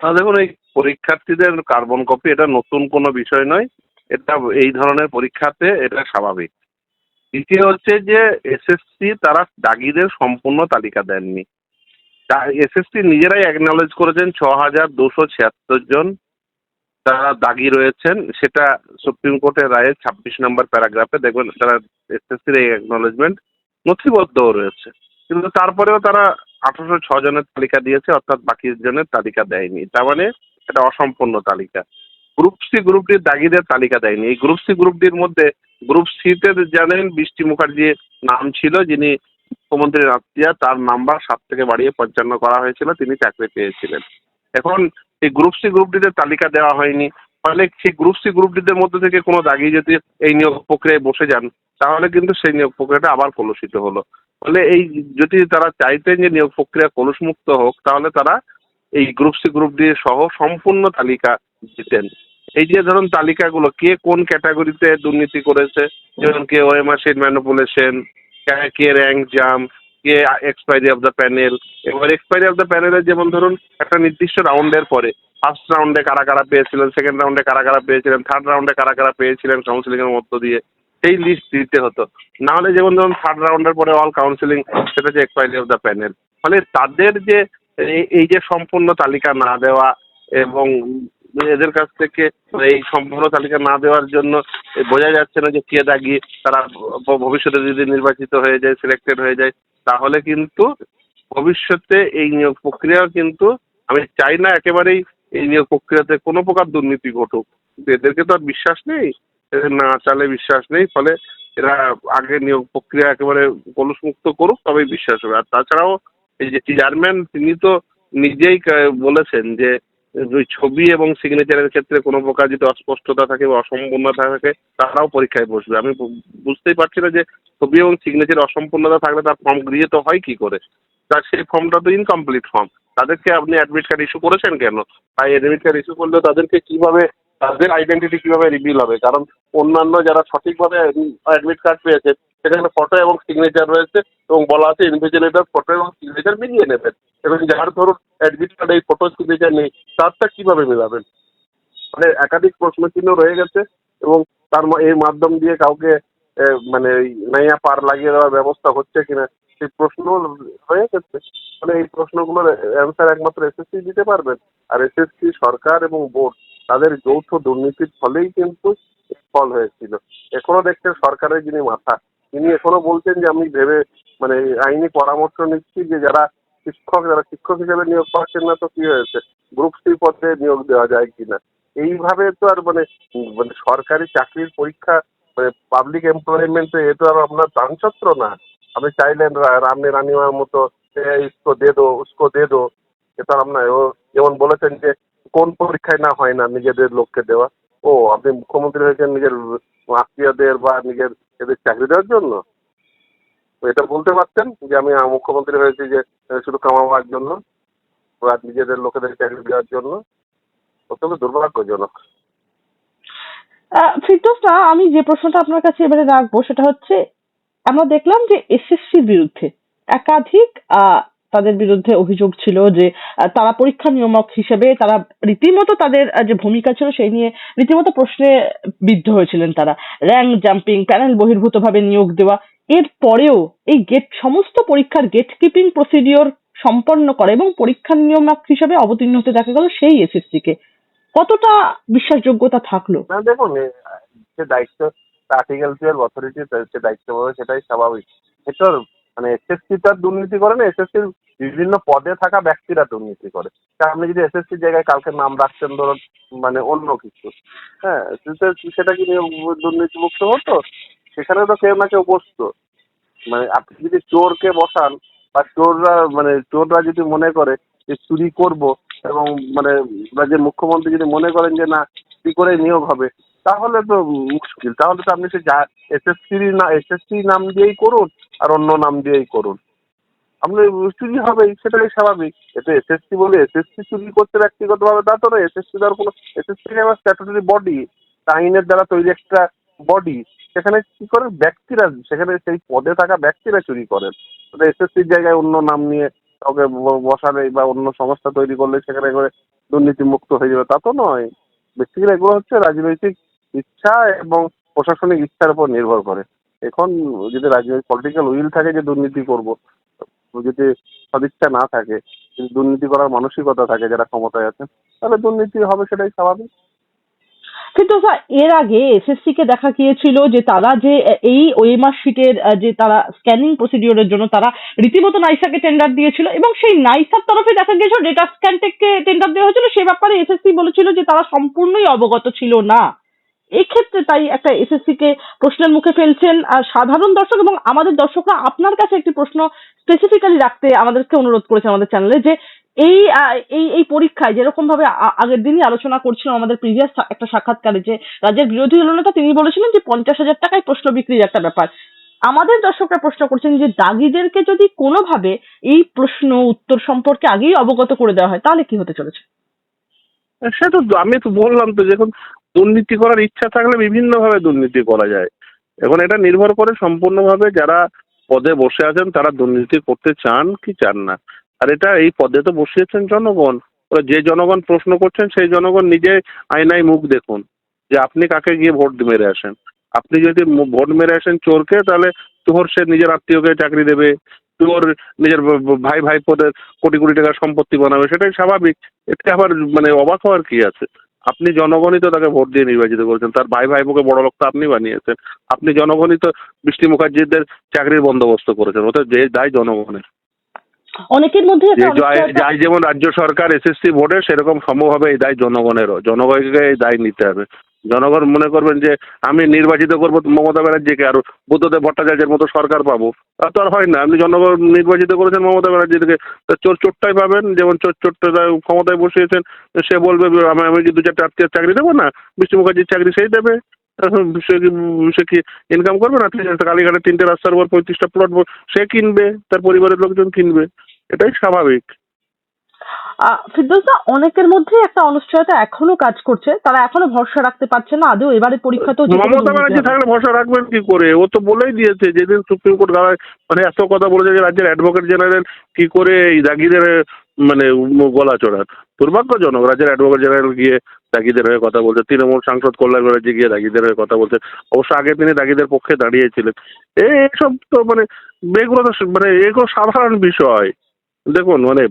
না দেখুন এই পরীক্ষার্থীদের কার্বন কপি এটা নতুন কোনো বিষয় নয়। এটা এই ধরনের পরীক্ষাতে এটা স্বাভাবিক। দ্বিতীয় হচ্ছে যে এসএসসি তারা দাগিদের সম্পূর্ণ তালিকা দেননি। এসএসসি নিজেরাই অ্যাকনলেজ করেছেন ছ হাজার দুশো ছিয়াত্তর জন তারা দাগি রয়েছেন। সেটা সুপ্রিম কোর্টের রায়ের ছাব্বিশ নম্বর প্যারাগ্রাফে দেখবেন, তারা এসএসসির এই অ্যাকনলেজমেন্ট নথিবদ্ধও রয়েছে। কিন্তু তারপরেও তারা আঠারোশো ছ জনের তালিকা দিয়েছে, অর্থাৎ বাকি জনের তালিকা দেয়নি। তার মানে এটা অসম্পূর্ণ তালিকা। গ্রুপ সি, গ্রুপ ডির দাগিদের তালিকা দেয়নি। এই গ্রুপ সি, গ্রুপ ডির মধ্যে গ্রুপ সিতে জানেন বৃষ্টি মুখার্জির নাম ছিল, যিনি মুখ্যমন্ত্রীর আত্মীয়া, তার নাম্বার সাত থেকে বাড়িয়ে পঞ্চান্ন করা হয়েছিল, তিনি চাকরি পেয়েছিলেন। এখন এই গ্রুপ সি, গ্রুপ ডিদের তালিকা দেওয়া হয়নি। ফলে সেই গ্রুপ সি গ্রুপ ডিদের মধ্যে থেকে কোনো দাগি যদি এই নিয়োগ প্রক্রিয়ায় বসে যান, তাহলে কিন্তু সেই নিয়োগ প্রক্রিয়াটা আবার কলুষিত হলো। ফলে এই যদি তারা চাইতেন যে নিয়োগ প্রক্রিয়া কলুষমুক্ত হোক, তাহলে তারা এই গ্রুপ সি গ্রুপ ডি সহ সম্পূর্ণ তালিকা দিতেন। এই যে ধরুন তালিকাগুলো, কে কোন ক্যাটাগরিতে দুর্নীতি করেছে? যেমন কে ওএমআর শিট ম্যানিপুলেশন কে র্যাঙ্ক জাম্প কে এক্সপায়ারি অফ দ্য প্যানেল এবার এক্সপায়ারি অফ দ্য প্যানেলের যেমন ধরুন একটা নির্দিষ্ট রাউন্ডের পরে ফার্স্ট রাউন্ডে কারা কারা পেয়েছিলেন সেকেন্ড রাউন্ডে কারা কারা পেয়েছিলেন থার্ড রাউন্ডে কারা কারা পেয়েছিলেন কাউন্সিলিংয়ের মধ্য দিয়ে, সেই লিস্ট দিতে হতো। না হলে যেমন ধরুন থার্ড রাউন্ডের পরে অল কাউন্সিলিং সেটা হচ্ছে এক্সপায়ারি অফ দ্য প্যানেল ফলে তাদের যে এই- এই যে সম্পূর্ণ তালিকা না দেওয়া এবং এদের কাছ থেকে এই সম্পূর্ণ তালিকা না দেওয়ার জন্য বোঝা যাচ্ছে না যে কে দাগি, তারা ভবিষ্যতে যদি নির্বাচিত হয়ে যায় সিলেক্টেড হয়ে যায়, তাহলে কিন্তু ভবিষ্যতে এই নিয়োগ প্রক্রিয়া কিন্তু, আমি চাই না একেবারেই এই নিয়োগ প্রক্রিয়াতে কোনো প্রকার দুর্নীতি ঘটুক। এদেরকে তো আর বিশ্বাস নেই, এদের না চালে বিশ্বাস নেই, ফলে এরা আগে নিয়োগ প্রক্রিয়া একেবারে কলুষমুক্ত করুক, তবেই বিশ্বাস হবে। আর তাছাড়াও এই যে চেয়ারম্যান তিনি তো নিজেই বলেছেন যে ছবি এবং সিগনেচারের ক্ষেত্রে কোনো প্রকার যদি অস্পষ্টতা থাকে বা অসম্পূর্ণতা থাকে, তারাও পরীক্ষায় বসবে। আমি বুঝতেই পারছি না যে ছবি এবং সিগনেচার অসম্পূর্ণতা থাকলে তার ফর্ম গৃহীত হয় কি করে? তার সেই ফর্মটা তো ইনকমপ্লিট ফর্ম তাদেরকে আপনি অ্যাডমিট কার্ড ইস্যু করেছেন কেন? তাই অ্যাডমিট কার্ড ইস্যু করলে তাদেরকে কীভাবে, তাদের আইডেন্টিটি কীভাবে রিভিল হবে? কারণ অন্যান্য যারা সঠিকভাবে অ্যাডমিট কার্ড পেয়েছে, সেখানে ফটো এবং সিগনেচার রয়েছে এবং বলা আছে ইনভিজিলেটর ফটো এবং সিগনেচার মিলিয়ে নেবেন। এবং যার ধরুন অ্যাডমিট কার্ডে এই ফটো সিগনেচার নেই, তারটা কীভাবে মেলাবেন? মানে একাধিক প্রশ্নচিহ্ন রয়ে গেছে এবং তার এর মাধ্যম দিয়ে কাউকে মানে নাইয়া পার লাগিয়ে দেওয়ার ব্যবস্থা হচ্ছে কিনা, সেই প্রশ্ন হয়ে গেছে। মানে এই প্রশ্নগুলোর অ্যান্সার একমাত্র এসএসসি দিতে পারবেন। আর এসএসসি সরকার এবং বোর্ড তাদের যৌথ দুর্নীতির ফলেই কিন্তু ফল হয়েছিল। এখনও দেখছেন সরকারের যিনি মাথা, তিনি এখনও বলছেন যে আমি ভেবে মানে আইনি পরামর্শ নিচ্ছি যে যারা শিক্ষক যারা শিক্ষক হিসেবে নিয়োগ পাচ্ছেন না, তো কি হয়েছে? গ্রুপ সি পদে নিয়োগ দেওয়া যায় কিনা? এইভাবে তো আর মানে মানে সরকারি চাকরির পরীক্ষা মানে পাবলিক এমপ্লয়মেন্টে তো আর আপনার চানচত্র না। আপনি চাইলেন রামনে রানিমার মতো ইসকো দে দো উসকো দে দো এটা আপনার ও যেমন বলেছেন যে কোন পরীক্ষায় না হয় না নিজেদের লোককে দেওয়া। ও, আপনি মুখ্যমন্ত্রী হয়েছেন নিজের আত্মীয়দের বা নিজের এদের চাকরি দেওয়ার জন্য? এটা বলতে পারতেন যে আমি মুখ্যমন্ত্রী হয়েছি যে শুধু কামাবার জন্য বা নিজেদের লোকেদের চাকরি দেওয়ার জন্য? অত্যন্ত দুর্ভাগ্যজনক। ফিরদৌসা আমি যে প্রশ্নটা আপনার কাছে এবারে রাখব সেটা হচ্ছে, আমরা দেখলাম যে এসএসসির বিরুদ্ধে একাধিক তাদের বিরুদ্ধে অভিযোগ ছিল যে তারা পরীক্ষা নিয়ামক হিসেবে তারা রীতিমতো তাদের যে ভূমিকা ছিল সেই নিয়ে রীতিমতো প্রশ্নে বিদ্ধ হয়েছিলেন তারা। র্যাঙ্ক জাম্পিং, প্যানেল বহির্ভূতভাবে নিয়োগ দেওয়া, এর পরেও এই গেট, সমস্ত পরীক্ষার গেট কিপিং প্রসিডিওর সম্পন্ন করে এবং পরীক্ষা নিয়ামক হিসেবে অবতীর্ণ হতে দেখা গেল সেই এসএসসি কে কতটা বিশ্বাসযোগ্যতা থাকল? দেখুন যে দায়িত্ব অথরিটি দায়িত্ব সেটাই স্বাভাবিক। মানে এসএসসি তার দুর্নীতি করে না এসএসসির বিভিন্ন পদে থাকা ব্যক্তিরা দুর্নীতি করে। তা আপনি যদি এসএসসির জায়গায় কালকে নাম রাখছেন ধরুন মানে অন্য কিছু হ্যাঁ সেটা- কি দুর্নীতিমুক্ত হতো? সেখানে তো কেউ না কেউ বসতো। মানে আপনি যদি চোরকে বসান, বা চোররা মানে চোররা যদি মনে করে যে চুরি করব, এবং মানে রাজ্যের মুখ্যমন্ত্রী যদি মনে করেন যে না, চুরি করে নিয়োগ হবে, তাহলে তো মুশকিল। তাহলে তো আপনি সে যা এসএসসির না এসএসসি নাম দিয়েই করুন আর অন্য নাম দিয়েই করুন। আপনি চুরি হবেই, সেটাই স্বাভাবিক। এটা এসএসসি বলে এসএসসি চুরি করতে ব্যক্তিগতভাবে তা তো না এসএসসি তার কোনো এসএসসি আমার স্ট্যাটুটারি বডি আইনের দ্বারা তৈরি একটা বডি সেখানে কি করে? ব্যক্তিরা, সেখানে সেই পদে থাকা ব্যক্তিরা চুরি করেন। এসএসসির জায়গায় অন্য নাম নিয়ে কাউকে বসালে বা অন্য সংস্থা তৈরি করলে সেখানে করে দুর্নীতি মুক্ত হয়ে যাবে, তা তো নয়। বেসিক্যালি এগুলো হচ্ছে রাজনৈতিক ইচ্ছা এবং প্রশাসনিক ইচ্ছার উপর নির্ভর করে। এখন যদি রাজনৈতিক পলিটিক্যাল উইল থাকে যে দুর্নীতি করব, যদি সদিচ্ছা না থাকে, যদি দুর্নীতি করার মানসিকতা থাকে যারা ক্ষমতায় আছে তাহলে দুর্নীতি হবে সেটাই স্বাভাবিক। কিন্তু স্যার, এর আগে এসএসসি কে দেখা গিয়েছিল যে তারা যে এই ওএমআর শিটের যে তারা স্ক্যানিং প্রসিডিওরের জন্য তারা রীতিমতো নাইসাকে টেন্ডার দিয়েছিল এবং সেই নাইসার তরফে দেখা গিয়েছিল ডেটা স্ক্যানটেককে টেন্ডার দেওয়া হয়েছিল। সে ব্যাপারে এসএসসি বলেছিল যে তারা সম্পূর্ণই অবগত ছিল না। এক্ষেত্রে তাই একটা এসএসসি কে প্রশ্নের মুখে ফেলছেন, আর সাধারণ দর্শক এবং আমাদের দর্শকরা আপনার কাছে একটি প্রশ্ন স্পেসিফিক্যালি রাখতে আমাদেরকে অনুরোধ করেছে আমাদের চ্যানেলে যে এই এই এই পরীক্ষায় যেরকম ভাবে আগের দিনই আলোচনা করছিলাম আমাদের প্রিভিয়াস একটা সাক্ষাৎকারে যে রাজ্যের বিরোধী দলনেতা তিনি বলেছিলেন যে পঞ্চাশ হাজার টাকায় প্রশ্ন বিক্রির একটা ব্যাপার। আমাদের দর্শকরা প্রশ্ন করছেন যে দাগিদেরকে যদি কোনোভাবে এই প্রশ্ন উত্তর সম্পর্কে আগেই অবগত করে দেওয়া হয়, তাহলে কি হতে চলেছে? সে তো আমি তো বললাম তো, যখন দুর্নীতি করার ইচ্ছা থাকলে বিভিন্নভাবে দুর্নীতি করা যায়। এখন এটা নির্ভর করে সম্পূর্ণভাবে যারা পদে বসে আছেন, তারা দুর্নীতি করতে চান কি চান না। আর এটা এই পদে তো বসিয়েছেন জনগণ। এবার যে জনগণ প্রশ্ন করছেন, সেই জনগণ নিজে আয়নায় মুখ দেখুন যে আপনি কাকে গিয়ে ভোট মেরে আসেন। আপনি যদি ভোট মেরে আসেন চোরকে, তাহলে চোর সে নিজের আত্মীয়কে চাকরি দেবে চোর নিজের ব- ভাই পদের কোটি কোটি টাকার সম্পত্তি বানাবে, সেটাই স্বাভাবিক। এতে আবার মানে অবাক হওয়ার কি আছে? আপনি জনগণই তো তাকে ভোট দিয়ে নির্বাচিত করেছেন। তার ভাই ভাই ভাইপোকে বড় লোক তো আপনি বানিয়েছেন। আপনি জনগণই তো বৃষ্টি মুখার্জিদের চাকরির বন্দোবস্ত করেছেন। ওটা যে দায় জনগণের। অনেকের মধ্যে যাই যেমন রাজ্য সরকার এসএসসি ভোটে সেরকম সম্ভব হবে এই দায় জনগণেরও। জনগণকে এই দায় নিতে হবে। জনগণ মনে করবেন যে আমি নির্বাচিত করব মমতা ব্যানার্জিকে আর বুদ্ধদেব ভট্টাচার্যের মতো সরকার পাবো। তা তো আর হয় না। আপনি জনগণ নির্বাচিত করেছেন মমতা ব্যানার্জিকে। তা চোর চোরটাই পাবেন। যেমন চোর চোরটা ক্ষমতায় বসিয়েছেন, সে বলবে আমি আমি কি দু চারটে আত্মীয় চাকরি দেবো না? বৃষ্টি মুখার্জির চাকরি সেই দেবে। সে কি সে কি ইনকাম করবে না? কালীঘাটে তিনটে রাস্তার উপর পঁয়ত্রিশটা প্লট সে কিনবে, তার পরিবারের লোকজন কিনবে। এটাই স্বাভাবিক। ফিরদৌসা অনেকের মধ্যে একটা অনিশ্চয়তা এখনও কাজ করছে। তারা এখনও ভরসা রাখতে পারছে না। আদৌ এবারে পরীক্ষা তো মমতা ব্যানার্জি থাকলে ভরসা রাখবেন কি করে? ও তো বলেই দিয়েছে যেদিন সুপ্রিম কোর্ট দাঁড়ায় মানে এত কথা বলেছে যে রাজ্যের অ্যাডভোকেট জেনারেল কি করে এই দাগিদের মানে গলা চড়ান। দুর্ভাগ্যজনক রাজ্যের অ্যাডভোকেট জেনারেল গিয়ে দাগিদের হয়ে কথা বলছে। তৃণমূল সাংসদ কল্যাণ ব্যানার্জি গিয়ে দাগিদের হয়ে কথা বলছে। অবশ্য আগে তিনি দাগিদের পক্ষে দাঁড়িয়েছিলেন। এই সব তো মানে এগুলো তো মানে এগুলো সাধারণ বিষয়। দেখুন মানে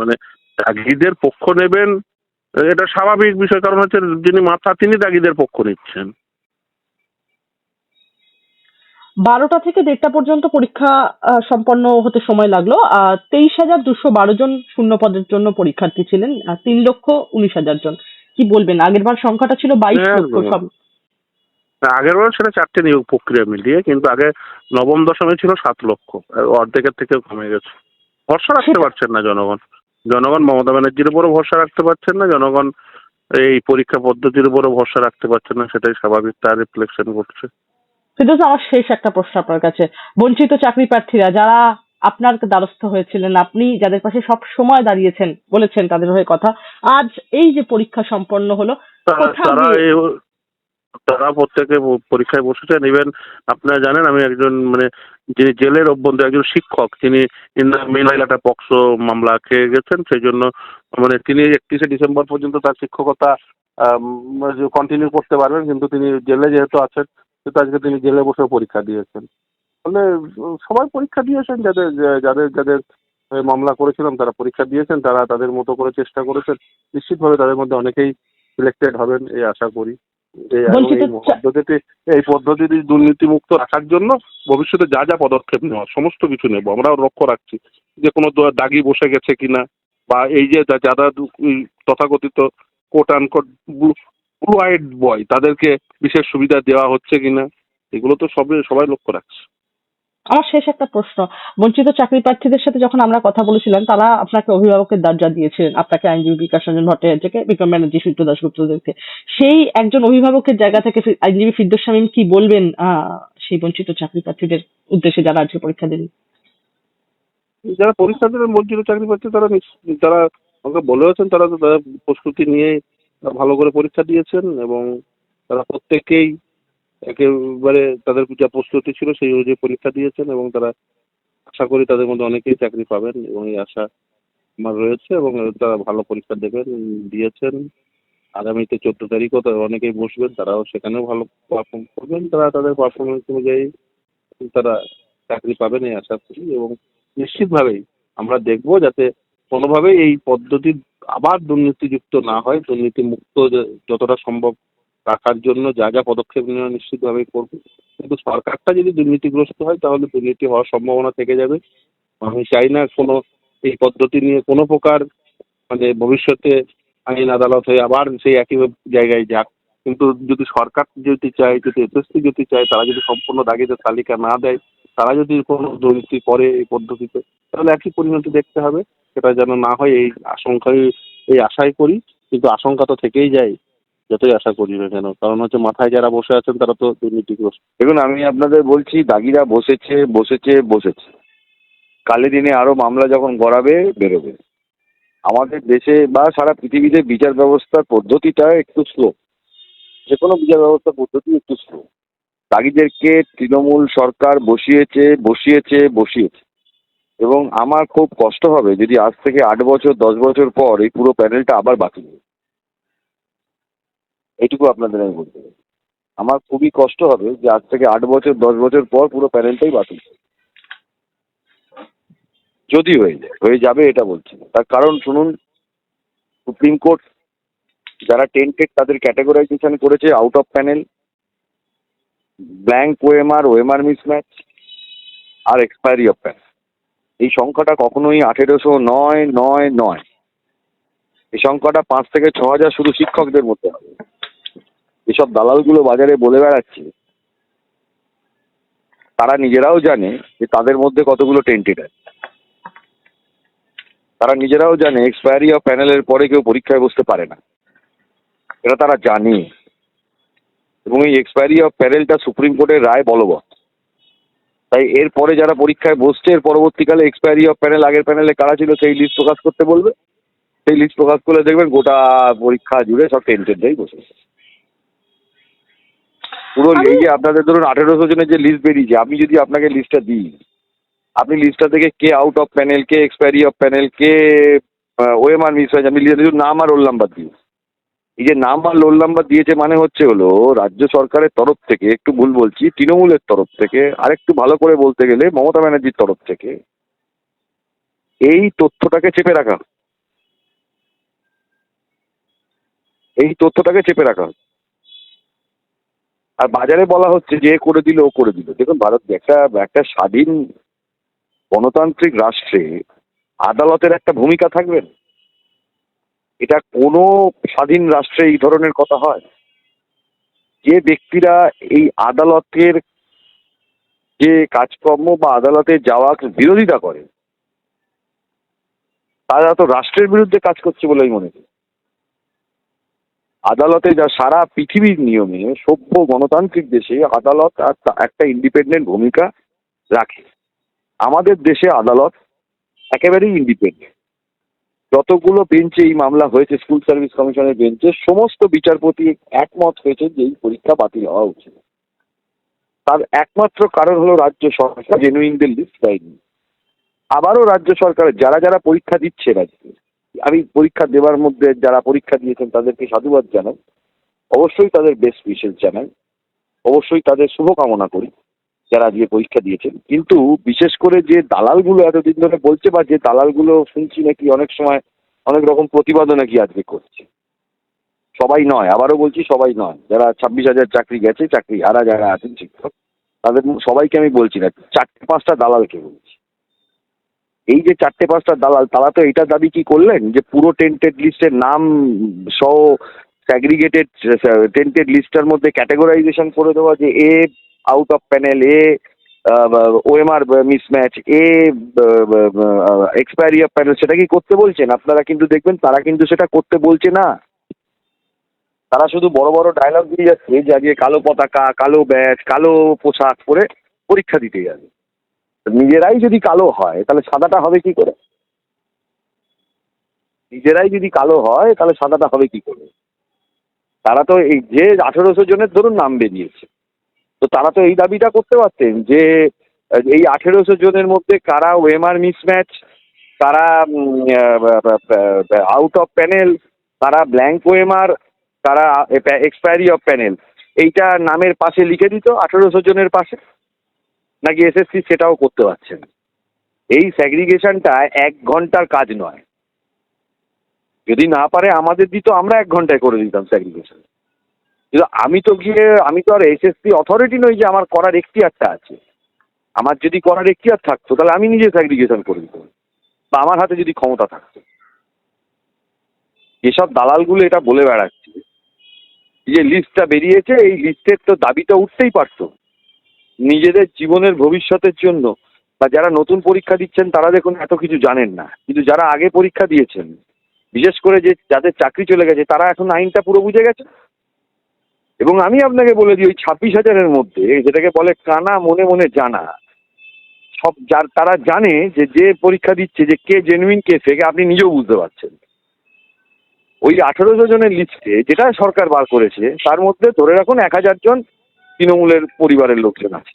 মানে দাগিদের পক্ষ নেবেন এটা স্বাভাবিক বিষয় কারণ হচ্ছে যিনি মাথা তিনি দাগিদের পক্ষ নিচ্ছেন। বারোটা থেকে দেড়টা পর্যন্ত পরীক্ষা সম্পন্ন হতে সময় লাগল। তেইশ হাজার দুশো বারো জন শূন্য পদের জন্য পরীক্ষার্থী ছিলেন তিন লক্ষ উনিশ হাজার জন। কি বলবেন? আগের বার সংখ্যাটা ছিল বাইশ হ্যাঁ, লক্ষ সব। আগের বার সেটা চারটে নিয়োগ প্রক্রিয়া মিলিয়ে কিন্তু আগে নবম দশমে ছিল সাত লক্ষ অর্ধেকের থেকেও কমে গেছে। ভরসা রাখতে পারছেন না জনগণ। জনগণ মমতা ব্যানার্জির উপরও ভরসা রাখতে পারছেন না জনগণ এই পরীক্ষা পদ্ধতির উপরও ভরসা রাখতে পারছেন না সেটাই স্বাভাবিক তার রিফ্লেকশন ঘটছে। ফিরদৌস আমার শেষ একটা প্রশ্ন আপনার কাছে। বঞ্চিত চাকরি প্রার্থীরা যারা আপনার দ্বারস্থ হয়েছিলেন আপনি যাদের পাশে সব সময় দাঁড়িয়েছেন বলেছেন তাদের হয়ে কথা আজ এই যে পরীক্ষা সম্পন্ন হলো তারা প্রত্যেকে পরীক্ষায় বসেছেন। ইভেন আপনারা জানেন আমি একজন মানে যিনি জেলের অভ্যন্তরে একজন শিক্ষক, তিনি মেন একটা পক্সো মামলা খেয়ে গেছেন সেই জন্য মানে তিনি একত্রিশে ডিসেম্বর পর্যন্ত তার শিক্ষকতা কন্টিনিউ করতে পারবেন, কিন্তু তিনি জেলে যেহেতু আছেন সেহেতু আজকে তিনি জেলে বসে পরীক্ষা দিয়েছেন। ফলে, সবাই পরীক্ষা দিয়েছেন, যাদের যাদের যাদের মামলা করেছিলাম, তারা পরীক্ষা দিয়েছেন, তারা তাদের মতো করে চেষ্টা করেছেন। নিশ্চিতভাবে তাদের মধ্যে অনেকেই সিলেক্টেড হবেন এই আশা করি। এই পদ্ধতিতে পদ্ধতিটি দুর্নীতিমুক্ত রাখার জন্য ভবিষ্যতে যা যা পদক্ষেপ নেওয়া সমস্ত কিছু নেব। আমরাও লক্ষ্য রাখছি যে কোনো দাগি বসে গেছে কিনা বা এই যে যারা তথাকথিত কোট তথাকথিত quote unquote blue eyed boy তাদেরকে বিশেষ সুবিধা দেওয়া হচ্ছে কিনা এগুলো তো সবই সবাই লক্ষ্য রাখছে। আমার শেষ একটা প্রশ্ন। বঞ্চিত চাকরি প্রার্থীদের সাথে যখন আমরা কথা বলেছিলাম, তারা আপনাকে অভিভাবকের দরজা দিয়েছিলেন, আপনাকে আইনজীবী বিকাশ রঞ্জন ভট্টাচার্যকে বিক্রম ব্যানার্জি সূর্য দাসগুপ্তদেরকে সেই একজন অভিভাবকের জায়গা থেকে আইনজীবী ফিরদোস শামীম কি বলবেন সেই বঞ্চিত চাকরি প্রার্থীদের উদ্দেশ্যে যারা আজকে পরীক্ষা দেন? যারা পরীক্ষা দেবেন, বঞ্চিত চাকরি পাচ্ছে তারা তারা আমাকে বলেওছেন তারা প্রস্তুতি নিয়ে ভালো করে পরীক্ষা দিয়েছেন এবং তারা প্রত্যেকেই একেবারে তাদের যা প্রস্তুতি ছিল সেই অনুযায়ী পরীক্ষা দিয়েছেন এবং তারা আশা করি তাদের মধ্যে অনেকেই চাকরি পাবেন এবং এই আশা আমার রয়েছে এবং তারা ভালো পরীক্ষা দেবেন, দিয়েছেন। আগামীতে চোদ্দ তারিখও তারা অনেকেই বসবেন, তারাও সেখানেও ভালো পারফর্ম করবেন। তারা তাদের পারফরমেন্স অনুযায়ী তারা চাকরি পাবেন এই আশা করি এবং নিশ্চিতভাবেই আমরা দেখব যাতে কোনোভাবেই এই পদ্ধতি আবার দুর্নীতিযুক্ত না হয় দুর্নীতি মুক্ত যে- যতটা সম্ভব রাখার জন্য যা যা পদক্ষেপ নেওয়া নিশ্চিতভাবেই করব। কিন্তু সরকারটা যদি দুর্নীতিগ্রস্ত হয়, তাহলে দুর্নীতি হওয়ার সম্ভাবনা থেকে যাবে। আমি চাই না কোনো এই পদ্ধতি নিয়ে কোনো প্রকার মানে ভবিষ্যতে আইন আদালত হয়ে আবার সেই একই জায়গায় যাক। কিন্তু যদি সরকার যদি চায়, যদি এসএসসি যদি চায়, তারা যদি সম্পূর্ণ দাগিদের তালিকা না দেয়, তারা যদি কোনো দুর্নীতি করে এই পদ্ধতিতে, তাহলে একই পরিণতি দেখতে হবে। সেটা যেন না হয়, এই আশঙ্কায় এই আশাই করি। কিন্তু আশঙ্কা তো থেকেই যায়। যতই আশা করি না কেন, কারণ হচ্ছে মাথায় যারা বসে আছেন তারা তো দুর্নীতিগ্রস্ত। দেখুন, আমি আপনাদের বলছি, দাগিরা বসেছে বসেছে বসেছে। কালে দিনে আরও মামলা যখন গড়াবে, বেরোবে। আমাদের দেশে বা সারা পৃথিবীতে বিচার ব্যবস্থার পদ্ধতিটা একটু স্লো যে কোনো বিচার ব্যবস্থার পদ্ধতি একটু স্লো দাগিদেরকে তৃণমূল সরকার বসিয়েছে বসিয়েছে বসিয়েছে। এবং আমার খুব কষ্ট হবে যদি আজ থেকে আট বছর, দশ বছর পর এই পুরো প্যানেলটা আবার হয়। এইটুকু আপনাদের আমি বলতে পারি আমার খুবই কষ্ট হবে যে আজ থেকে আট বছর, দশ বছর পর পুরো প্যানেলটাই বাতিল যদি হয়ে যায়, হয়ে যাবে এটা বলছি। তার কারণ শুনুন, সুপ্রিম কোর্ট যারা টেন্টেড তাদের ক্যাটাগরাইজেশন করেছে out of panel blank OMR OMR mismatch R expiry of panel এই সংখ্যাটা কখনোই আঠেরোশো নয় নয় নয়। এই সংখ্যাটা পাঁচ থেকে ছ হাজার শুধু শিক্ষকদের মধ্যে হবে। এসব দালালগুলো বাজারে বলে বেড়াচ্ছে, তারা নিজেরাও জানে যে তাদের মধ্যে কতগুলো টেন্টেড আছে। তারা নিজেরাও জানে এক্সপায়ারি অফ প্যানেলের পরে কেউ পরীক্ষায় বসতে পারে না। এটা তারা জানে। এবং এই এক্সপায়ারি অফ প্যানেলটা সুপ্রিম কোর্টের রায় বলবৎ। তাই এরপরে যারা পরীক্ষায় বসছে, এর পরবর্তীকালে এক্সপায়ারি অফ প্যানেল আগের প্যানেলে কারা ছিল সেই লিস্ট প্রকাশ করতে বলবে। সেই লিস্ট প্রকাশ করলে দেখবেন গোটা পরীক্ষা জুড়ে সব টেন্টেডরাই বসে আছে। পুরো এই যে আপনাদের ধরুন আঠেরোশো জনের যে লিস্ট বেরিয়েছে আমি যদি আপনাকে লিস্টটা দিই আপনি লিস্টটা থেকে কে আউট অফ প্যানেল কে এক্সপায়ারি অফ প্যানেল কে ওএমআর মিস হয়েছে আমি লিস্টে নাম আর রোল নাম্বার দিই এই যে নাম আর রোল নাম্বার দিয়েছে মানে হচ্ছে হলো রাজ্য সরকারের তরফ থেকে একটু ভুল বলছি তৃণমূলের তরফ থেকে আরেকটু ভালো করে বলতে গেলে মমতা ব্যানার্জির তরফ থেকে এই তথ্যটাকে চেপে রাখা এই তথ্যটাকে চেপে রাখা। আর বাজারে বলা হচ্ছে যে করে দিল, ও করে দিল। দেখুন, ভারত একটা একটা স্বাধীন গণতান্ত্রিক রাষ্ট্রে আদালতের একটা ভূমিকা থাকবে? না। এটা কোনো স্বাধীন রাষ্ট্রে এই ধরনের কথা হয়? যে ব্যক্তিরা এই আদালতের যে কাজকর্ম বা আদালতে যাওয়া বিরোধিতা করে, তারা তো রাষ্ট্রের বিরুদ্ধে কাজ করছে বলে আমি মনে করি। আদালতে যা সারা পৃথিবীর নিয়মে সভ্য গণতান্ত্রিক দেশে আদালত একটা ইন্ডিপেন্ডেন্ট ভূমিকা রাখে। আমাদের দেশে আদালত একেবারেই ইন্ডিপেন্ডেন্ট যতগুলো বেঞ্চে এই মামলা হয়েছে স্কুল সার্ভিস কমিশনের বেঞ্চে, সমস্ত বিচারপতি একমত হয়েছে যে এই পরীক্ষা বাতিল হওয়া উচিত। তার একমাত্র কারণ হলো রাজ্য সরকার জেনুইনদের লিস্ট দেয়নি। আবারও রাজ্য সরকারের যারা যারা পরীক্ষা দিচ্ছে রাজ্যে আমি পরীক্ষা দেওয়ার মধ্যে যারা পরীক্ষা দিয়েছেন তাদেরকে সাধুবাদ জানাই। অবশ্যই তাদের বেস্ট উইশেস জানাই। অবশ্যই তাদের শুভকামনা করি যারা আজকে পরীক্ষা দিয়েছেন। কিন্তু বিশেষ করে যে দালালগুলো এতদিন ধরে বলছে বা যে দালালগুলো শুনছি নাকি অনেক সময় অনেক রকম প্রতিবাদও নাকি আজকে করছে। সবাই নয়, আবারও বলছি সবাই নয়। যারা ছাব্বিশ হাজার চাকরি গেছে, চাকরি হারা যারা আছেন শিক্ষক, তাদের সবাইকে আমি বলছি না, চারটে পাঁচটা দালালকে বলছি। এই যে চারটে পাঁচটা দালাল, তারা তো এটা দাবি কি করলেন? যে পুরো টেন্টেড লিস্টের নাম সহ স্যাগ্রিগেটেড টেন্টেড লিস্টের মধ্যে ক্যাটেগরাইজেশন করে দেওয়া যে এ আউট অফ প্যানেল এ ওএমআর মিসম্যাচ এ এক্সপায়ারি অফ প্যানেল সেটা কি করতে বলছেন? আপনারা কিন্তু দেখবেন, তারা কিন্তু সেটা করতে বলছে না। তারা শুধু বড় বড় ডায়লগ দিয়ে যাচ্ছে, যে আজকে কালো পতাকা, কালো ব্যাচ কালো পোশাক পরে পরীক্ষা দিতে যাবে। নিজেরাই যদি কালো হয়, তাহলে সাদাটা হবে কি করে? নিজেরাই যদি কালো হয়, তাহলে সাদাটা হবে কি করে? তারা তো এই যে আঠেরোশো জনের ধরুন নাম বেরিয়েছে। তো তারা তো এই দাবিটা করতে পারতেন যে, এই আঠেরোশো জনের মধ্যে কারা ওয়েমার মিসম্যাচ, কারা আউট অফ প্যানেল, কারা ব্ল্যাঙ্ক ওয়েমার কারা এক্সপায়ারি অফ প্যানেল। এইটা নামের পাশে লিখে দিত, আঠেরোশো জনের পাশে। নাকি এসএসসি সেটাও করতে পারছে না এই স্যাগ্রিগেশনটা এক ঘণ্টার কাজ নয়। যদি না পারে, আমাদের দিত আমরা এক ঘন্টায় করে দিতাম স্যাগ্রিগেশন কিন্তু আমি তো গিয়ে, আমি তো আর এসএসসি অথরিটি নই যে আমার করার এখতিয়ারটা আছে। আমার যদি করার এখতিয়ার থাকতো, তাহলে আমি নিজে স্যাগ্রিগেশন করে দিতাম। বা আমার হাতে যদি ক্ষমতা থাকতো। যেসব দালালগুলো এটা বলে বেড়াচ্ছে। যে লিস্টটা বেরিয়েছে, এই লিস্টের তো দাবিটা উঠতেই পারতো। নিজেদের জীবনের ভবিষ্যতের জন্য বা যারা নতুন পরীক্ষা দিচ্ছেন তারা দেখুন এত কিছু জানেন না। কিন্তু যারা আগে পরীক্ষা দিয়েছেন, বিশেষ করে যে যাদের চাকরি চলে গেছে, তারা এখন আইনটা পুরো বুঝে গেছে। এবং আমি আপনাকে বলে দিই, ওই ছাব্বিশ হাজারের মধ্যে, যেটাকে বলে কানা মনে মনে জানা, সব যার, তারা জানে যে যে পরীক্ষা দিচ্ছে, যে কে জেনুইন কে ফেক আপনি নিজেও বুঝতে পারছেন। ওই আঠেরোশো জনের লিস্টে যেটা সরকার বার করেছে, তার মধ্যে ধরে রাখুন এক হাজার জন তৃণমূলের পরিবারের লোকজন আছে।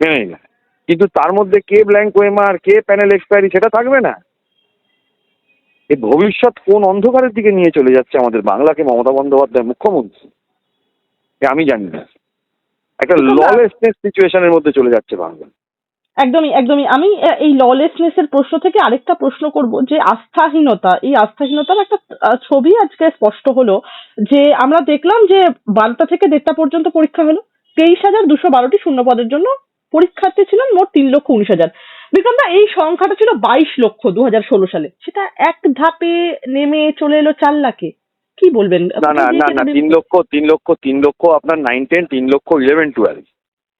জানি না কিন্তু তার মধ্যে কে ব্ল্যাঙ্ক ওয়েমার কে প্যানেল এক্সপায়ারি সেটা থাকবে না। এ ভবিষ্যৎ কোন অন্ধকারের দিকে নিয়ে চলে যাচ্ছে আমাদের বাংলাকে মমতা বন্দ্যোপাধ্যায় মুখ্যমন্ত্রী? আমি জানি না। একটা ললেসনেস সিচুয়েশনের মধ্যে চলে যাচ্ছে বাংলা। একদমই একদমই। আমি এই ললেসনেস এর প্রশ্ন থেকে আরেকটা প্রশ্ন করব যে আস্থাহীনতা এই আস্থাহীনতার একটা ছবি আজকে স্পষ্ট হলো যে আমরা দেখলাম যে বারোটা থেকে দেড়টা পর্যন্ত পরীক্ষা হলো। তেইশ হাজার দুশো বারোটি শূন্য পদের জন্য পরীক্ষার্থী ছিলেন মোট তিন লক্ষ উনিশ হাজার। বিক্রমদা এই সংখ্যাটা ছিল বাইশ লক্ষ দু হাজার ষোলো সালে। সেটা এক ধাপে নেমে চলে এলো চার লাখে। কি বলবেন? না না না না তিন লক্ষ তিন লক্ষ তিন লক্ষ আপনার নাইন টেন তিন লক্ষ ইলেভেন টুয়েলভ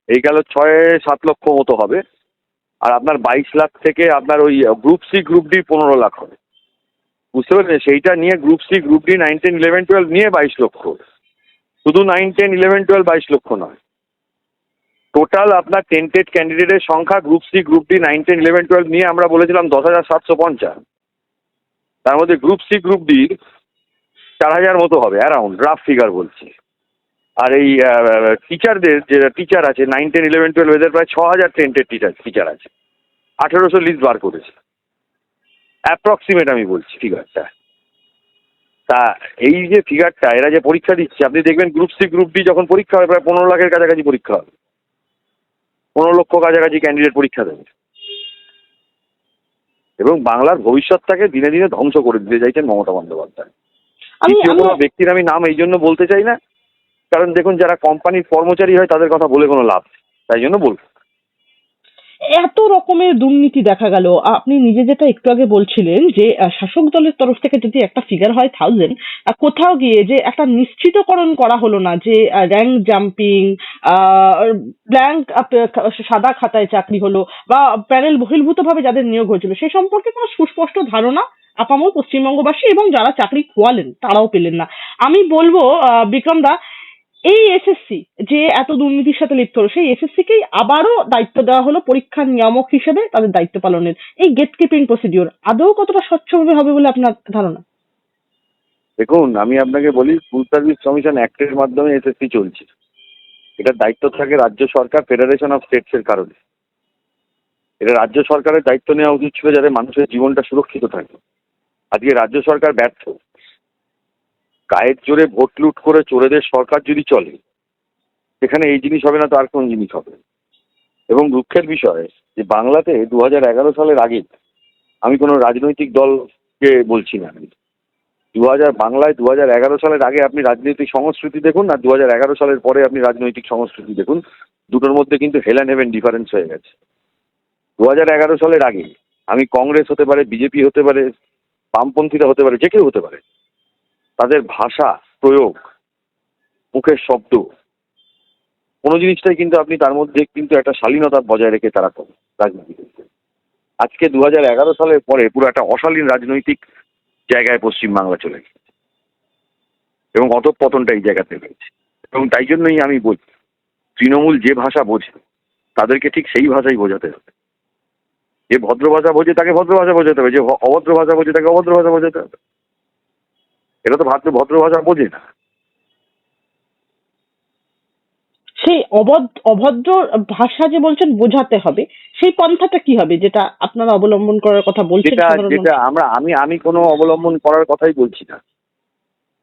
এই গেল ছয় সাত লক্ষ মতো হবে। আর আপনার বাইশ লাখ থেকে আপনার ওই গ্রুপ সি গ্রুপ ডি পনেরো লাখ হবে। বুঝতে পারছেন? সেইটা নিয়ে group C group D nine ten eleven twelve নিয়ে বাইশ লক্ষ। শুধু নাইন টেন ইলেভেন টুয়েলভ বাইশ লক্ষ নয়। টোটাল আপনার টেন্টেড ক্যান্ডিডেটের সংখ্যা group C group D nine ten eleven twelve নিয়ে আমরা বলেছিলাম দশ হাজার সাতশো পঞ্চাশ। তার মধ্যে গ্রুপ সি গ্রুপ ডি চার হাজার মতো হবে অ্যারাউন্ড রাফ ফিগার বলছি। আর এই টিচারদের যে টিচার আছে নাইন টেন ইলেভেন টুয়েলভ এদের প্রায় ছ হাজার টেন্টেড টিচার টিচার আছে। আঠেরোশো লিস্ট বার করেছে। অ্যাপ্রক্সিমেট আমি বলছি ফিগারটা তা এই যে ফিগারটা এরা যে পরীক্ষা দিচ্ছে আপনি দেখবেন গ্রুপ সি গ্রুপ ডি যখন পরীক্ষা হবে প্রায় পনেরো লাখের কাছাকাছি পরীক্ষা হবে। পনেরো লক্ষ কাছাকাছি ক্যান্ডিডেট পরীক্ষা দেবে। এবং বাংলার ভবিষ্যৎটাকে দিনে দিনে ধ্বংস করে দিতে চাইছেন মমতা বন্দ্যোপাধ্যায়। আমি আমি কোনো ব্যক্তির আমি নাম এই জন্য বলতে চাই না কারণ দেখুন, যারা কোম্পানির কর্মচারী হয়, তাদের কথা বলে কোনো লাভ। তাই জন্য বলব। এত রকমের দুর্নীতি দেখা গেল। আপনি নিজে যেটা একটু আগে বলছিলেন যে শাসক দলের তরফ থেকে যদি একটা ফিগার হয় থাউজেন্ড কোথাও গিয়ে যে একটা নিশ্চিতকরণ করা হলো না যে র্যাঙ্ক জাম্পিং ব্ল্যাঙ্ক সাদা খাতায় চাকরি হলো বা প্যানেল বহির্ভূত ভাবে যাদের নিয়োগ হয়েছিল, সে সম্পর্কে কোনো সুস্পষ্ট ধারণা আপামর পশ্চিমবঙ্গবাসী এবং যারা চাকরি খোয়ালেন, তারাও পেলেন না। আমি বলব বিক্রম দা এই এসএসসি যে এত দুর্নীতির সাথে লিপ্ত হলো, সেই এসএসসি কেই আবারও দায়িত্ব দেওয়া হলো পরীক্ষার নিয়ামক হিসেবে তাদের দায়িত্ব পালনের। এই গেট কিপিং প্রসিডিওর আদৌ কতটা স্বচ্ছভাবে হবে বলে আপনার ধারণা? দেখুন, আমি আপনাকে বলি স্কুল সার্ভিস কমিশন অ্যাক্টের মাধ্যমে এসএসসি চলছে। এটার দায়িত্ব থাকে রাজ্য সরকার ফেডারেশন অফ স্টেটসের কারণে। এটা রাজ্য সরকারের দায়িত্ব নেওয়া উচিত ছিল যাতে মানুষের জীবনটা সুরক্ষিত থাকে। আজকে রাজ্য সরকার ব্যর্থ। গায়ের জোরে ভোট লুট করে চোরেদের সরকার যদি চলে, সেখানে এই জিনিস হবে না তো আর কোন জিনিস হবে? এবং দুঃখের বিষয় যে বাংলাতে দু হাজার এগারো সালের আগে আমি কোনো রাজনৈতিক দলকে বলছি না। দু হাজার বাংলায় দু হাজার এগারো সালের আগে আপনি রাজনৈতিক সংস্কৃতি দেখুন আর দু হাজার এগারো সালের পরে আপনি রাজনৈতিক সংস্কৃতি দেখুন, দুটোর মধ্যে কিন্তু হেলেন হেভেন ডিফারেন্স হয়ে গেছে। দু হাজার এগারো সালের আগে আমি কংগ্রেস হতে পারে, বিজেপি হতে পারে, বামপন্থীরা হতে পারে, যে কেউ হতে পারে তাদের ভাষা, প্রয়োগ, মুখের শব্দ, কোনো জিনিসটাই কিন্তু আপনি তার মধ্যে কিন্তু একটা শালীনতা বজায় রেখে তারা করে রাজনীতি আজকে দু হাজার এগারো সালের পরে পুরো একটা অশালীন রাজনৈতিক জায়গায় পশ্চিমবাংলা চলে গেছে এবং অধঃপতনটা এই জায়গাতে হয়েছে এবং তাই জন্যই আমি বলছি, তৃণমূল যে ভাষা বোঝে, তাদেরকে ঠিক সেই ভাষাই বোঝাতে হবে। যে ভদ্র ভাষা বোঝে, তাকে ভদ্র ভাষা বোঝাতে হবে, যে অভদ্র ভাষা বোঝে, তাকে অভদ্র ভাষা বোঝাতে হবে। এটা তো ভাদ্র ভদ্র ভাষা বোঝে না সেই অভদ্র ভাষা যে বলছেন বোঝাতে হবে। সেই পন্থাটা কি হবে যেটা আপনারা অবলম্বন করার কথা বলছেন? যেটা আমরা আমি আমি কোনো অবলম্বন করার কথাই বলছি না।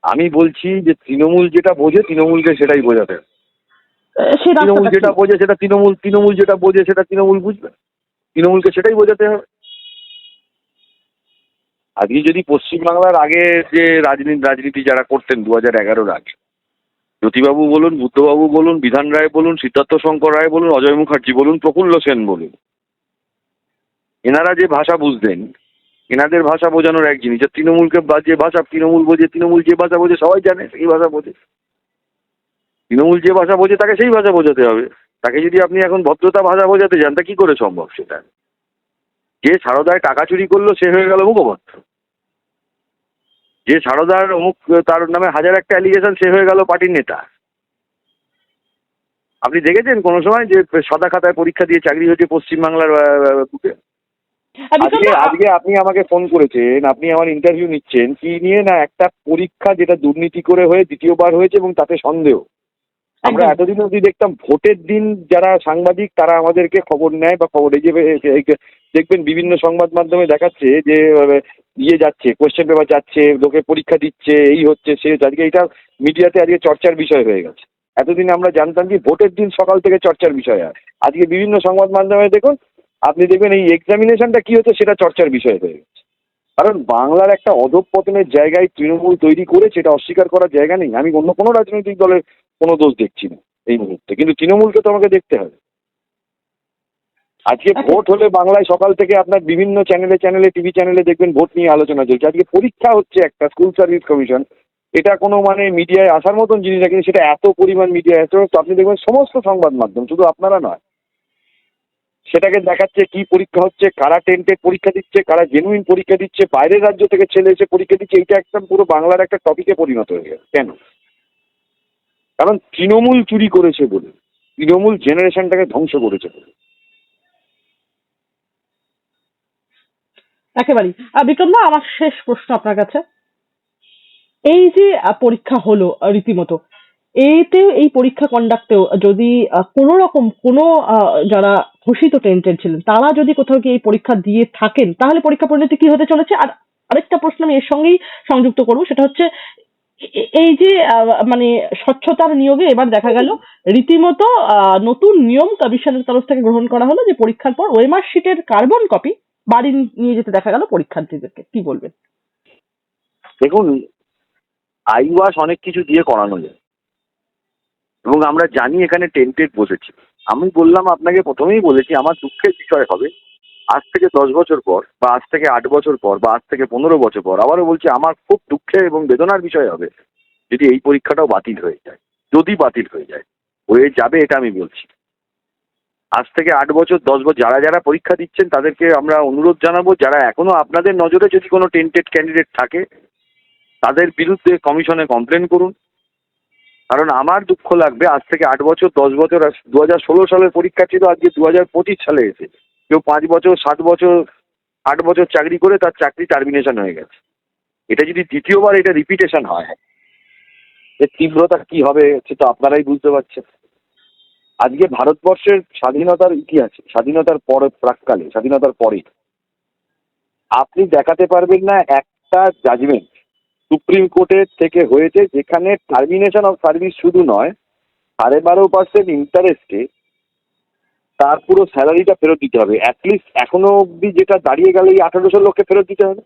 আমি বলছি যে তৃণমূল যেটা বোঝে তৃণমূলকে সেটাই বোঝাতে তৃণমূল যেটা বোঝে সেটা তৃণমূল তৃণমূল যেটা বোঝে সেটা তৃণমূল বুঝবে। তৃণমূলকে সেটাই বোঝাতে হবে। আজকে যদি পশ্চিমবাংলার আগে যে রাজনীতি রাজনীতি যারা করতেন দু হাজার এগারোর আগে, জ্যোতিবাবু বলুন, বুদ্ধবাবু বলুন, বিধান রায় বলুন, সিদ্ধার্থ শঙ্কর রায় বলুন, অজয় মুখার্জি বলুন, প্রফুল্ল সেন বলুন, এনারা যে ভাষা বুঝতেন, এনাদের ভাষা বোঝানোর এক জিনিস আর তৃণমূলকে যে ভাষা তৃণমূল বোঝে, তৃণমূল যে ভাষা বোঝে, সবাই জানে সেই ভাষা বোঝে। তৃণমূল যে ভাষা বোঝে, তাকে সেই ভাষা বোঝাতে হবে। তাকে যদি আপনি এখন ভদ্রতা ভাষা বোঝাতে যান, তা কি করে সম্ভব সেটা? যে সারদায় টাকা চুরি করল, সে হয়ে গেল মুখপাত্র। যে সারদার অমুক তার নামে হাজার একটা অ্যালিগেশন সে হয়ে গেল পার্টির নেতা। আপনি দেখেছেন কোনো সময় যে সাদা খাতায় পরীক্ষা দিয়ে চাকরি হয়েছে পশ্চিমবাংলার বুকে? আজকে আজকে আপনি আমাকে ফোন করেছেন আপনি আমার ইন্টারভিউ নিচ্ছেন কি নিয়ে না একটা পরীক্ষা যেটা দুর্নীতি করে হয়ে দ্বিতীয়বার হয়েছে এবং তাতে সন্দেহ? আমরা এতদিন অবধি দেখতাম ভোটের দিন যারা সাংবাদিক তারা আমাদেরকে খবর নেয় বা খবর এই যে দেখবেন বিভিন্ন সংবাদ মাধ্যমে দেখাচ্ছে যে ইয়ে যাচ্ছে কোয়েশ্চেন পেপার যাচ্ছে, লোকে পরীক্ষা দিচ্ছে, এই হচ্ছে, সে হচ্ছে। আজকে এটা মিডিয়াতে আজকে চর্চার বিষয় হয়ে গেছে। এতদিন আমরা জানতাম কি ভোটের দিন সকাল থেকে চর্চার বিষয় হয় আজকে বিভিন্ন সংবাদ মাধ্যমে দেখুন, আপনি দেখবেন এই এক্সামিনেশনটা কি হচ্ছে সেটা চর্চার বিষয় হয়ে গেছে। কারণ বাংলার একটা অধঃপতনের জায়গায় তৃণমূল তৈরি করেছে, এটা অস্বীকার করার জায়গা নেই। আমি অন্য কোনো রাজনৈতিক দলের কোনো দোষ দেখছি না এই মুহূর্তে। কিন্তু তৃণমূলকে তো আমাকে দেখতে হবে। আজকে ভোট হলে বাংলায় সকাল থেকে আপনার বিভিন্ন চ্যানেলে চ্যানেলে টিভি চ্যানেলে দেখবেন ভোট নিয়ে আলোচনা চলছে। আজকে পরীক্ষা হচ্ছে একটা স্কুল সার্ভিস কমিশন। এটা কোনো মানে মিডিয়ায় আসার মতন জিনিস না কিন্তু সেটা এত পরিমাণ মিডিয়ায় এত তো আপনি দেখবেন সমস্ত সংবাদ মাধ্যম শুধু আপনারা নয় সেটাকে দেখাচ্ছে কি পরীক্ষা হচ্ছে কারা টেন্টেড পরীক্ষা দিচ্ছে কারা জেনুইন পরীক্ষা দিচ্ছে বাইরের রাজ্য থেকে ছেলে এসে পরীক্ষা দিচ্ছে এইটা একদম পুরো বাংলার একটা টপিকে পরিণত হয়ে গেছে। কেন? কারণ তৃণমূল চুরি করেছে বলে তৃণমূল জেনারেশনটাকে ধ্বংস করেছে বলে। একেবারেই। বিক্রম দা, আমার শেষ প্রশ্ন আপনার কাছে। এই যে পরীক্ষা হলো রীতিমতো, এতেও, এই পরীক্ষা কন্ডাক্টেও যদি কোনো রকম, কোনো যারা ঘোষিত টেন্টেড ছিলেন, তারা যদি কোথাও গিয়ে এই পরীক্ষা দিয়ে থাকেন, তাহলে পরীক্ষা পরিণতি কি হতে চলেছে? আর আরেকটা প্রশ্ন আমি এর সঙ্গেই সংযুক্ত করব, সেটা হচ্ছে এই যে মানে স্বচ্ছতার নিয়োগে এবার দেখা গেল, রীতিমতো নতুন নিয়ম কমিশনের তরফ থেকে গ্রহণ করা হলো যে পরীক্ষার পর ওয়েমার শিটের কার্বন কপি বাড়ি নিয়ে যেতে দেখা গেল পরীক্ষার্থীদেরকে। কি বলবেন? দেখুন, আইওয়াস অনেক কিছু দিয়ে করানো যায়। এবং আমরা জানি এখানে টেন্টেড বসেছি। আমি বললাম আপনাকে, প্রথমেই বলেছি, আমার দুঃখের বিষয় হবে, আজ থেকে দশ বছর পর, বা আজ থেকে আট বছর পর, বা আজ থেকে পনেরো বছর পর, আবারও বলছি, আমার খুব দুঃখের এবং বেদনার বিষয় হবে যদি এই পরীক্ষাটাও বাতিল হয়ে যায়, যদি বাতিল হয়ে যায়, হয়ে যাবে এটা আমি বলছি। আজ থেকে আট বছর, দশ বছর যারা যারা পরীক্ষা দিচ্ছেন তাদেরকে আমরা অনুরোধ জানাব, যারা এখনও আপনাদের নজরে যদি কোনো টেন্টেড ক্যান্ডিডেট থাকে, তাদের বিরুদ্ধে কমিশনে কমপ্লেন করুন। কারণ আমার দুঃখ লাগবে, আজ থেকে আট বছর, দশ বছর দু হাজার ষোলো সালের পরীক্ষা ছিল, আজকে দু হাজার পঁচিশ সালে এসে কেউ পাঁচ বছর, সাত বছর, আট বছর চাকরি করে তার চাকরি টার্মিনেশন হয়ে গেছে। এটা যদি দ্বিতীয়বার এটা রিপিটেশন হয়, এর তীব্রতা কি হবে সেটা আপনারাই বুঝতে পারছেন। আজকে ভারতবর্ষের স্বাধীনতার ইতিহাসে, স্বাধীনতার পরে, প্রাককালে, স্বাধীনতার পরে। আপনি দেখাতে পারবেন না একটা জাজমেন্ট সুপ্রিম কোর্টের থেকে হয়েছে, যেখানে টার্মিনেশন অফ সার্ভিস শুধু নয়, সাড়ে বারো পার্সেন্ট ইন্টারেস্টে তার পুরো স্যালারিটা ফেরত দিতে হবে। অ্যাটলিস্ট এখনও অবধি যেটা দাঁড়িয়ে গেলে এই আঠারোশো লোককে ফেরত দিতে হবে।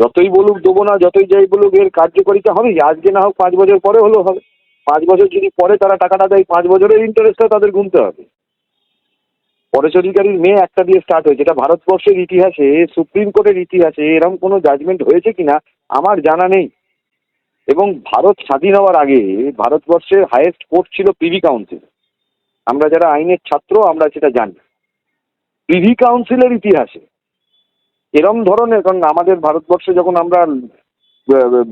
যতই বলুক, দেবো না, যতই যাই বলুক, এর কার্যকারিতা হবে আজকে না হোক পাঁচ বছর পরে হলেও হবে। পাঁচ বছর যদি পরে তারা টাকাটা দেয়, পাঁচ বছরের ইন্টারেস্টটা তাদের গুনতে হবে। পরেশ অধিকারীর মেয়ে একটা দিয়ে স্টার্ট হয়েছে। এটা ভারতবর্ষের ইতিহাসে, সুপ্রিম কোর্টের ইতিহাসে এরকম কোনো জাজমেন্ট হয়েছে কিনা, আমার জানা নেই। এবং ভারত স্বাধীন হওয়ার আগে ভারতবর্ষের হায়েস্ট কোর্ট ছিল প্রিভি কাউন্সিল আমরা যারা আইনের ছাত্র, আমরা সেটা জানি। প্রিভি কাউন্সিলের ইতিহাসে এরম ধরনের, কারণ আমাদের ভারতবর্ষে যখন আমরা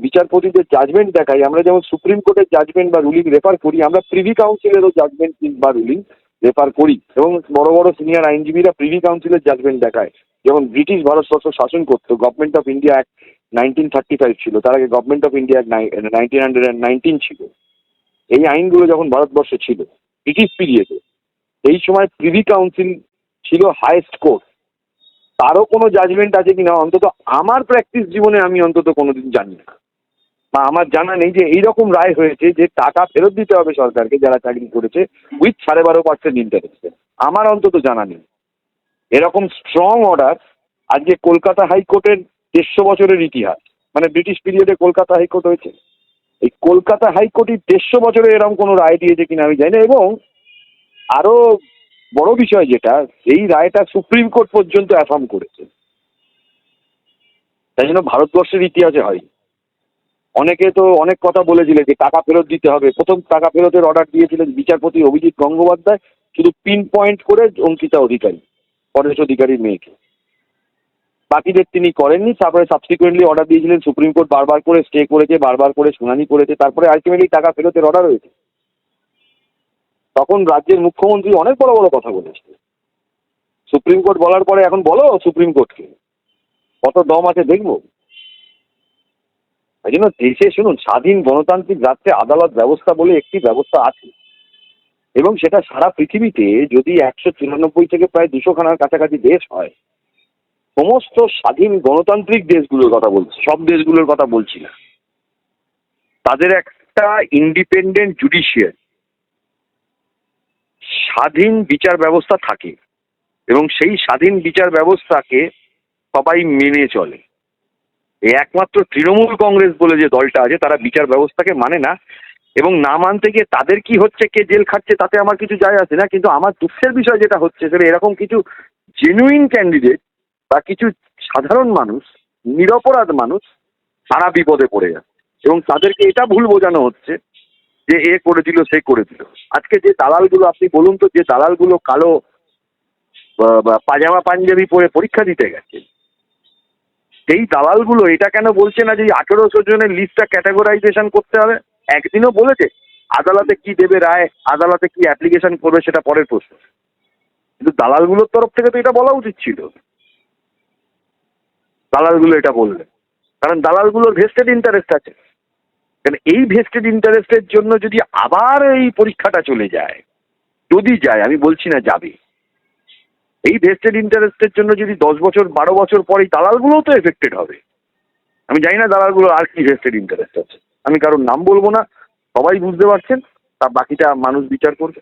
বিচারপতিদের জাজমেন্ট দেখাই। আমরা যেমন সুপ্রিম কোর্টের জাজমেন্ট বা রুলিং রেফার করি, আমরা প্রিভি কাউন্সিলেরও জাজমেন্ট বা রুলিং রেফার করি এবং বড় বড় সিনিয়র আইনজীবীরা প্রিভি কাউন্সিলের জাজমেন্ট দেখায়। যেমন ব্রিটিশ ভারতবর্ষ শাসন করতো government of India act nineteen thirty five ছিল, তার আগে government of India nineteen hundred and nineteen ছিল। এই আইনগুলো যখন ভারতবর্ষে ছিল, ব্রিটিশ পিরিয়ডে এই সময় প্রিভি কাউন্সিল ছিল হায়েস্ট কোর্ট তারও কোনো জাজমেন্ট আছে কিনা? অন্তত আমার প্র্যাকটিস জীবনে আমি অন্তত কোনোদিন জানি না। বা আমার জানা নেই যে এইরকম রায় হয়েছে যে টাকা ফেরত দিতে হবে সরকারকে যারা চাকরি করেছে উইথ সাড়ে বারো পার্সেন্ট ইন্টারেস্টে আমার অন্তত জানা নেই। এরকম স্ট্রং অর্ডার আজকে কলকাতা হাইকোর্টের দেড়শো বছরের ইতিহাস। মানে ব্রিটিশ পিরিয়ডে কলকাতা হাইকোর্ট হয়েছে। এই কলকাতা হাইকোর্টই দেড়শো বছরে এরকম কোনো রায় দিয়েছে কিনা আমি জানি না। এবং আরও বড় বিষয় যেটা, এই রায়টা সুপ্রিম কোর্ট পর্যন্ত অ্যাফার্ম করেছে। তাই জন্য ভারতবর্ষের ইতিহাসে হয়। অনেকে তো অনেক কথা বলেছিলেন যে টাকা ফেরত দিতে হবে। প্রথম টাকা ফেরতের অর্ডার দিয়েছিলেন বিচারপতি অভিজিৎ গঙ্গোপাধ্যায়, শুধু পিন পয়েন্ট করে অঙ্কিতা অধিকারী, পরেশ অধিকারীর মেয়েকে। বাকিদের তিনি করেননি, তারপরে সাবসিকুয়েন্টলি অর্ডার দিয়েছিলেন, সুপ্রিম কোর্ট বারবার করে স্টে করেছে, বারবার করে শুনানি করেছে, তারপরে আলটিমেটলি টাকা ফেরতের অর্ডার হয়েছে। তখন রাজ্যের মুখ্যমন্ত্রী অনেক বড় বড় কথা বলেছে সুপ্রিম কোর্ট বলার পরে এখন বলো সুপ্রিম কোর্টকে। কত দম আছে দেখব। এই জন্য দেশে শুনুন, স্বাধীন গণতান্ত্রিক রাষ্ট্রে আদালত ব্যবস্থা বলে একটি ব্যবস্থা আছে। এবং সেটা সারা পৃথিবীতে যদি একশো চুরানব্বই থেকে প্রায় দুশো খানার কাছাকাছি দেশ হয়, সমস্ত স্বাধীন গণতান্ত্রিক দেশগুলোর কথা বলছি, সব দেশগুলোর কথা বলছি না। তাদের একটা ইন্ডিপেন্ডেন্ট জুডিশিয়ারি স্বাধীন বিচার ব্যবস্থা থাকে এবং সেই স্বাধীন বিচার ব্যবস্থাকে সবাই মেনে চলে। এই একমাত্র তৃণমূল কংগ্রেস বলে যে দলটা আছে, তারা বিচার ব্যবস্থাকে মানে না এবং না মানতে গিয়ে তাদের কি হচ্ছে, কে জেল খাচ্ছে তাতে আমার কিছু যায় আসে না। কিন্তু আমার দুঃখের বিষয় যেটা হচ্ছে, সেটা এরকম কিছু জেনুইন ক্যান্ডিডেট বা কিছু সাধারণ মানুষ, নিরপরাধ মানুষ সারা বিপদে পড়ে যাচ্ছে। এবং তাদেরকে এটা ভুল বোঝানো হচ্ছে যে এ করে দিল, সে করে দিল। আজকে যে দালালগুলো, আপনি বলুন তো, যে দালালগুলো কালো পাজামা পাঞ্জাবি পরে পরীক্ষা দিতে গেছে, সেই দালালগুলো এটা কেন বলছে না যে আঠেরোশো জনের লিস্টটা ক্যাটাগরাইজেশন করতে হবে? একদিনও বলেছে, আদালতে কি দেবে রায়, আদালতে কি অ্যাপ্লিকেশন করবে সেটা পরের প্রশ্ন। কিন্তু দালালগুলোর তরফ থেকে তো এটা বলা উচিত ছিল। দালালগুলো এটা বললে কারণ দালালগুলোর ভেস্টেড ইন্টারেস্ট আছে। কারণ এই ভেস্টেড ইন্টারেস্টের জন্য যদি আবার এই পরীক্ষাটা চলে যায়, যদি যায়, আমি বলছি না যাবে। এই ভেস্টেড ইন্টারেস্টের জন্য যদি দশ বছর, বারো বছর পরে দালালগুলোও তো এফেক্টেড হবে। আমি জানি না দালালগুলো আর কি ভেস্টেড ইন্টারেস্ট আছে। আমি কারোর নাম বলব না, সবাই বুঝতে পারছেন, তা বাকিটা মানুষ বিচার করবে।